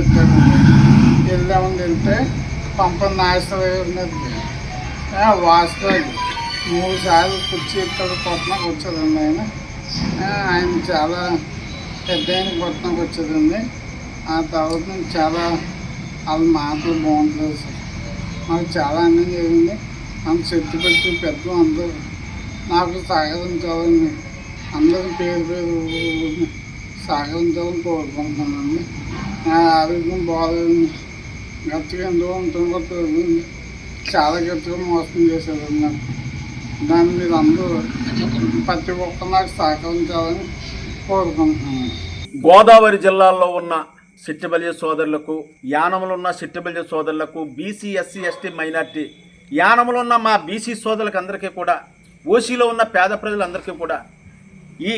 పెట్టాను వెళ్ళామని వెళ్తే పంప నాశనం వాస్తవం. మూడు సార్లు కుర్చీ ఇక్కడ కొట్టడానికి వచ్చారండి ఆయన. ఆయన చాలా పెద్ద ఆయన కొట్టడానికి వచ్చేదండి. ఆ తర్వాత నుంచి చాలా వాళ్ళ మాటలు బాగుంటుంది సార్. మాకు చాలా ఆనందం జరిగింది. మనం చెట్టు పెట్టి పెద్ద అందరూ. నాకు సహకరించాలని అందరూ పేరు పేరు సహకరించాలని కోరుకుంటున్నానండి ఆరోగ్యం బాగుంది గట్టిగా ఎందుకు ఉంటుంది తెలియదు చాలా గట్టిగా మోసం చేశారు నాకు దాన్ని మీరు అందరూ ప్రతి ఒక్క నాకు సహకరించాలని కోరుకుంటున్నాను. గోదావరి జిల్లాల్లో ఉన్న సిట్టిబల్య సోదరులకు యానములు ఉన్న సిట్టిబల్య సోదరులకు బీసీ ఎస్సీ ఎస్టీ మైనార్టీ యానములు ఉన్న మా బీసీ సోదరులకు అందరికీ కూడా ఓసీలో ఉన్న పేద ప్రజలందరికీ కూడా ఈ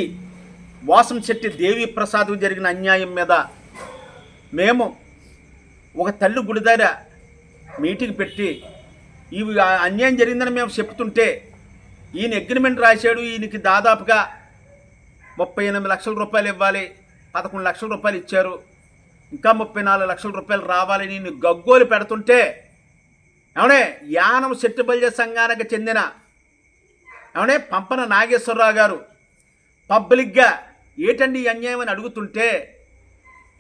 వాసం శెట్టి దేవి ప్రసాద్ జరిగిన అన్యాయం మీద మేము ఒక తల్లి గుడి దగ్గర మీటింగ్ పెట్టి ఇవి అన్యాయం జరిగిందని మేము చెప్తుంటే ఈయన అగ్రిమెంట్ రాశాడు. ఈయనకి దాదాపుగా ముప్పై ఎనిమిది లక్షల రూపాయలు ఇవ్వాలి పదకొండు లక్షల రూపాయలు ఇచ్చారు. ఇంకా ముప్పై నాలుగు లక్షల రూపాయలు రావాలి నేను గగ్గోలు పెడుతుంటే ఏమనే యానం శెట్టిబల్య సంఘానికి చెందిన ఏమనే పంపన నాగేశ్వరరావు గారు పబ్లిక్గా ఏటండి ఈ అన్యాయం అని అడుగుతుంటే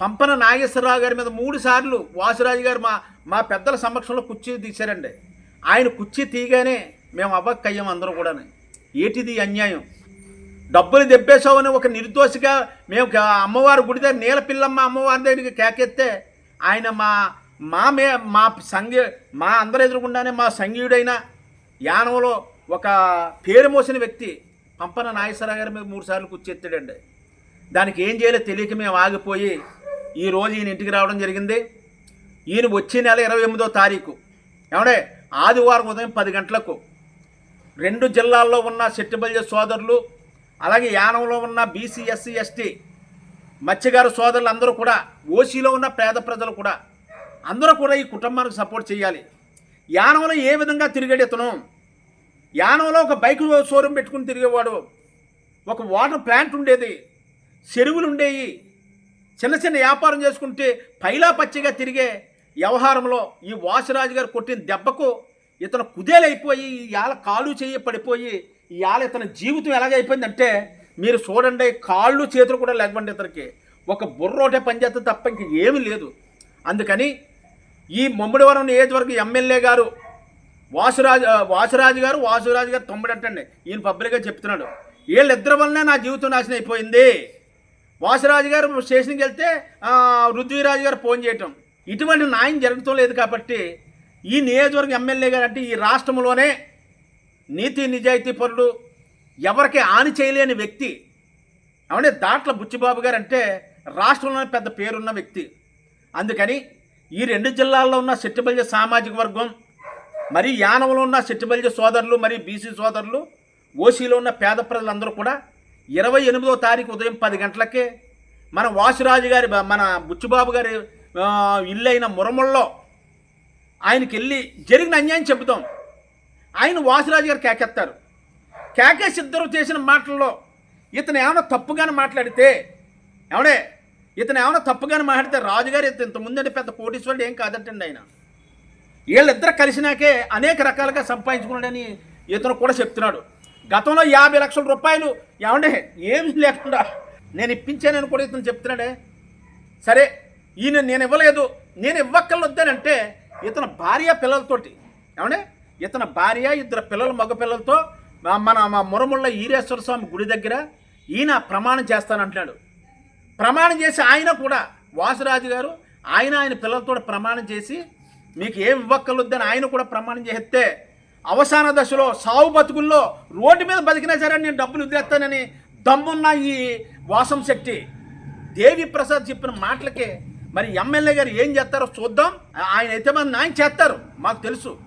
పంపన నాగేశ్వరరావు గారి మీద మూడు సార్లు వాసురాజు గారు మా మా పెద్దల సమక్షంలో కుర్చీ తీశారండి. ఆయన కుర్చీ తీయగానే మేము అవ్వక్కయ్యాం అందరూ కూడా ఏటిది అన్యాయం? డబ్బులు దెబ్బేశామని ఒక నిర్దోషిగా మేము అమ్మవారి గుడి దగ్గర నీలపిల్లమ్మ అమ్మవారి దగ్గరికి కేకెత్తే ఆయన మా మా మే మా సంఘ మా అందరు ఎదురుకుండానే మా సంఘీయుడైన యానంలో ఒక పేరు మోసిన వ్యక్తి పంపన నాగేశ్వరరావు గారి మీద మూడు సార్లు కూర్చెత్తాడండి దానికి ఏం చేయాలో తెలియక మేము ఆగిపోయి ఈ రోజు ఈయన ఇంటికి రావడం జరిగింది. ఈయన వచ్చే నెల ఇరవై ఎనిమిదో తారీఖు. ఏమంటే ఆదివారం ఉదయం పది గంటలకు రెండు జిల్లాల్లో ఉన్న శెట్టిబల్య సోదరులు అలాగే యానంలో ఉన్న బీసీ ఎస్సీ ఎస్టీ మత్స్యగారు సోదరులు అందరూ కూడా ఓసీలో ఉన్న పేద ప్రజలు కూడా అందరూ కూడా ఈ కుటుంబానికి సపోర్ట్ చేయాలి. యానంలో ఏ విధంగా తిరిగాడు యానంలో ఒక బైక్ షోరూమ్ పెట్టుకుని తిరిగేవాడు. ఒక వాటర్ ప్లాంట్ ఉండేది. చెరువులు ఉండేవి చిన్న చిన్న వ్యాపారం చేసుకుంటే పైలా పచ్చిగా తిరిగే వ్యవహారంలో ఈ వాసురాజు గారు కొట్టిన దెబ్బకు ఇతను కుదేలైపోయి ఇవాళ కాళ్ళు చేయి పడిపోయి ఇవాళ ఇతని జీవితం ఎలాగైపోయిందంటే మీరు చూడండి కాళ్ళు చేతులు కూడా లేకపోండి ఇతనికి. ఒక బుర్రోటే పనిచేస్తే తప్ప ఇంక ఏమీ లేదు. అందుకని ఈ మమ్మిడివరం నియోజకవర్గం ఎమ్మెల్యే గారు వాసురాజు వాసురాజు గారు వాసురాజు గారు తమ్ముడంటండి. ఈయన పబ్లిక్గా చెప్తున్నాడు వీళ్ళిద్దరి వల్లనే నా జీవితం నాశనం అయిపోయింది. వాసరాజు గారు స్టేషన్కి వెళ్తే ఆ, రుద్వీరాజు గారు ఫోన్ చేయటం. ఇటువంటి న్యాయం జరగటం లేదు కాబట్టి ఈ నియోజకవర్గం ఎమ్మెల్యే గారు అంటే ఈ రాష్ట్రంలోనే నీతి నిజాయితీ పరుడు ఎవరికి హాని చేయలేని వ్యక్తి. ఏమంటే దాట్ల బుచ్చిబాబు గారు అంటే రాష్ట్రంలోనే పెద్ద పేరున్న వ్యక్తి. అందుకని ఈ రెండు జిల్లాల్లో ఉన్న సెట్టిబల్య సామాజిక వర్గం మరి యానవలో ఉన్న సెట్టిబల్య సోదరులు మరి బీసీ సోదరులు ఓసీలో ఉన్న పేద ప్రజలందరూ కూడా ఇరవై ఎనిమిదో తారీఖు ఉదయం పది గంటలకే మన వాసురాజు గారి మన బుచ్చుబాబు గారి ఇల్లు అయిన మురముల్లో ఆయనకి వెళ్ళి జరిగిన అన్యాయం చెబుతాం. ఆయన వాసురాజు గారు కేకెత్తారు. కేకేసి ఇద్దరు చేసిన మాటల్లో ఇతను ఏమైనా తప్పుగానే మాట్లాడితే ఏమడే ఇతను ఏమైనా తప్పుగానే మాట్లాడితే రాజుగారు ఇతను ఇంత ముందంటే పెద్ద కోటీశ్వరుడు ఏం కాదంటండి ఆయన. వీళ్ళిద్దరు కలిసినాకే అనేక రకాలుగా సంపాదించుకున్నాడని ఇతను కూడా చెప్తున్నాడు. గతంలో యాభై లక్షల రూపాయలు ఏమండే ఏమీ లేకుండా నేను ఇప్పించానని కూడా ఇతను చెప్తున్నాడే. సరే ఈయన నేను ఇవ్వలేదు నేను ఇవ్వక్కర్లొద్దానంటే ఇతను భార్య పిల్లలతోటి ఏమండే ఇతని భార్య ఇద్దరు పిల్లలు మగ పిల్లలతో మన మా మురముళ్ళ ఈరేశ్వర స్వామి గుడి దగ్గర ఈయన ప్రమాణం చేస్తానంటున్నాడు. ప్రమాణం చేసి ఆయన కూడా వాసురాజు గారు ఆయన ఆయన పిల్లలతో ప్రమాణం చేసి మీకు ఏం ఇవ్వక్కర్లొద్దని ఆయన కూడా ప్రమాణం చేస్తే అవసాన దశలో సావు బతుకుల్లో రోడ్డు మీద బతికినా సరే నేను డబ్బులు వదిలేస్తానని దమ్మున్న ఈ వాసం శక్తి దేవి ప్రసాద్ చెప్పిన మాటలకి మరి ఎమ్మెల్యే గారు ఏం చేస్తారో చూద్దాం. ఆయన అయితే మన ఆయన చేస్తారు మాకు తెలుసు.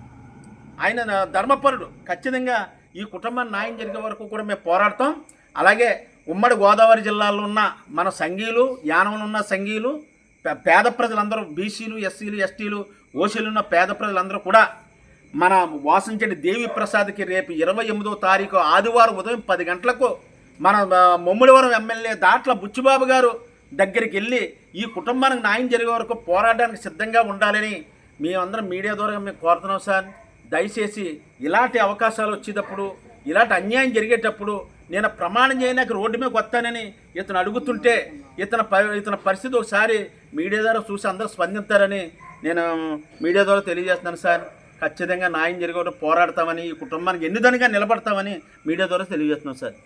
ఆయన ధర్మపరుడు. ఖచ్చితంగా ఈ కుటుంబాన్ని న్యాయం జరిగే వరకు కూడా మేము పోరాడతాం. అలాగే ఉమ్మడి గోదావరి జిల్లాలో ఉన్న మన సంఘీయులు యానంలో ఉన్న సంఘీయులు పే- పేద ప్రజలందరూ బీసీలు ఎస్సీలు ఎస్టీలు ఓసీలు ఉన్న పేద ప్రజలందరూ కూడా మన వాసించండి దేవి ప్రసాద్కి రేపు ఇరవై ఎనిమిదో తారీఖు ఆదివారం ఉదయం పది గంటలకు మన ఆ, ఎమ్మెల్యే దాట్ల బుచ్చిబాబు గారు దగ్గరికి వెళ్ళి ఈ కుటుంబానికి న్యాయం జరిగే వరకు పోరాడడానికి సిద్ధంగా ఉండాలని మేమందరం మీడియా ద్వారా మేము కోరుతున్నాం సార్. దయచేసి ఇలాంటి అవకాశాలు వచ్చేటప్పుడు ఇలాంటి అన్యాయం జరిగేటప్పుడు నేను ప్రమాణం చేయడానికి రోడ్డు మీద వస్తానని ఇతను అడుగుతుంటే ఇతను ప ఇతని పరిస్థితి ఒకసారి మీడియా ద్వారా చూసి అందరూ స్పందిస్తారని నేను మీడియా ద్వారా తెలియజేస్తున్నాను సార్. ఖచ్చితంగా న్యాయం జరిగేటప్పుడు పోరాడతామని ఈ కుటుంబానికి ఎన్నిదనిగా నిలబడతామని మీడియా ద్వారా తెలియజేస్తున్నాం సార్.